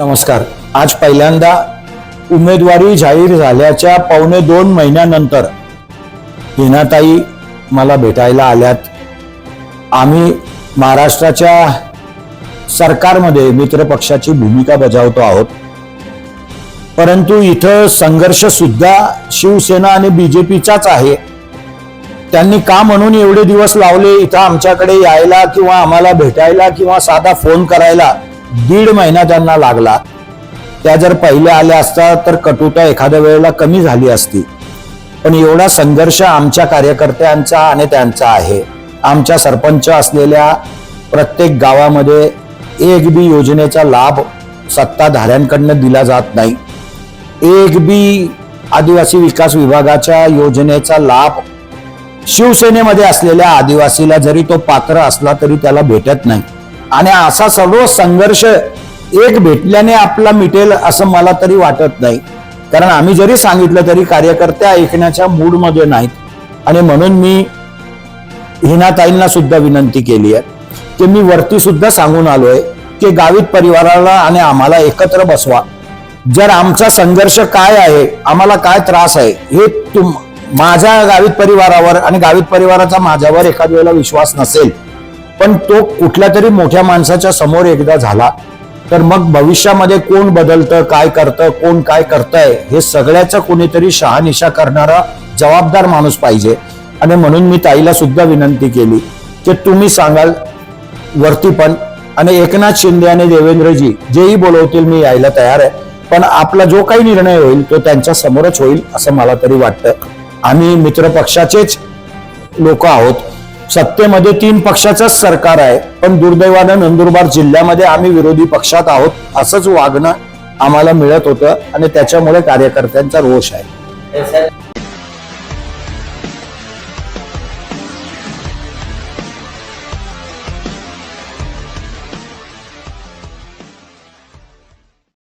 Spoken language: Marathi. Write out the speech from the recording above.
नमस्कार. आज पहिल्यांदा उमेदवारी जाहीर झाल्याच्या पावणे दोन महिन्यानंतर हिनाताई मला भेटायला आल्यात. आम्ही महाराष्ट्राच्या सरकारमध्ये मित्रपक्षाची भूमिका बजावतो आहोत. परंतु इथं संघर्ष सुद्धा शिवसेना आणि बीजेपीचाच आहे. त्यांनी का म्हणून एवढे दिवस लावले? इथं आमच्याकडे यायला किंवा आम्हाला भेटायला किंवा साधा फोन करायला दीड महिना त्यांना लागला त्या जर पहिल्या आल्या असता तर कटुता एखाद्या वेळेला कमी झाली असती. पण एवढा संघर्ष आमच्या कार्यकर्त्यांचा आणि त्यांचा आहे. आमच्या सरपंच असलेल्या प्रत्येक गावामध्ये एक बी योजनेचा लाभ सत्ताधाऱ्यांकडनं दिला जात नाही. एक बी आदिवासी विकास विभागाच्या योजनेचा लाभ शिवसेनेमध्ये असलेल्या आदिवासीला जरी तो पात्र असला तरी त्याला भेटत नाही. आणि असा सर्व संघर्ष एक भेटल्याने आपला मिटेल असं मला तरी वाटत नाही. कारण आम्ही जरी सांगितलं तरी कार्यकर्ते ऐकण्याच्या मूडमध्ये नाहीत. आणि म्हणून मी हिनाताईंना सुद्धा विनंती केली आहे. की मी वरती सुद्धा सांगून आलोय की गावित परिवाराला आणि आम्हाला एकत्र बसवा. जर आमचा संघर्ष काय आहे आम्हाला काय त्रास आहे हे तुम माझ्या गावित परिवारावर आणि गावित परिवाराचा माझ्यावर एखाद वेळेला विश्वास नसेल पण तो कुठल्या तरी मोठ्या माणसाच्या समोर एकदा झाला. तर मग भविष्यामध्ये कोण बदलतं काय करतं कोण काय करतंय हे सगळ्याचं कोणीतरी शहानिशा करणारा जबाबदार माणूस पाहिजे. आणि म्हणून मी ताईला सुद्धा विनंती केली की तुम्ही सांगाल वरती पण. आणि एकनाथ शिंदे आणि देवेंद्रजी जेही बोलवतील मी यायला तयार आहे. पण आपला जो काही निर्णय होईल तो त्यांच्या समोरच होईल असं मला तरी वाटतं. आम्ही मित्र पक्षाचेच लोक आहोत. सत्तेमध्ये तीन पक्षाचंच सरकार आहे. पण दुर्दैवानं नंदुरबार जिल्ह्यामध्ये आम्ही विरोधी पक्षात आहोत असंच वागणं आम्हाला मिळत होतं आणि त्याच्यामुळे कार्यकर्त्यांचा रोष आहे.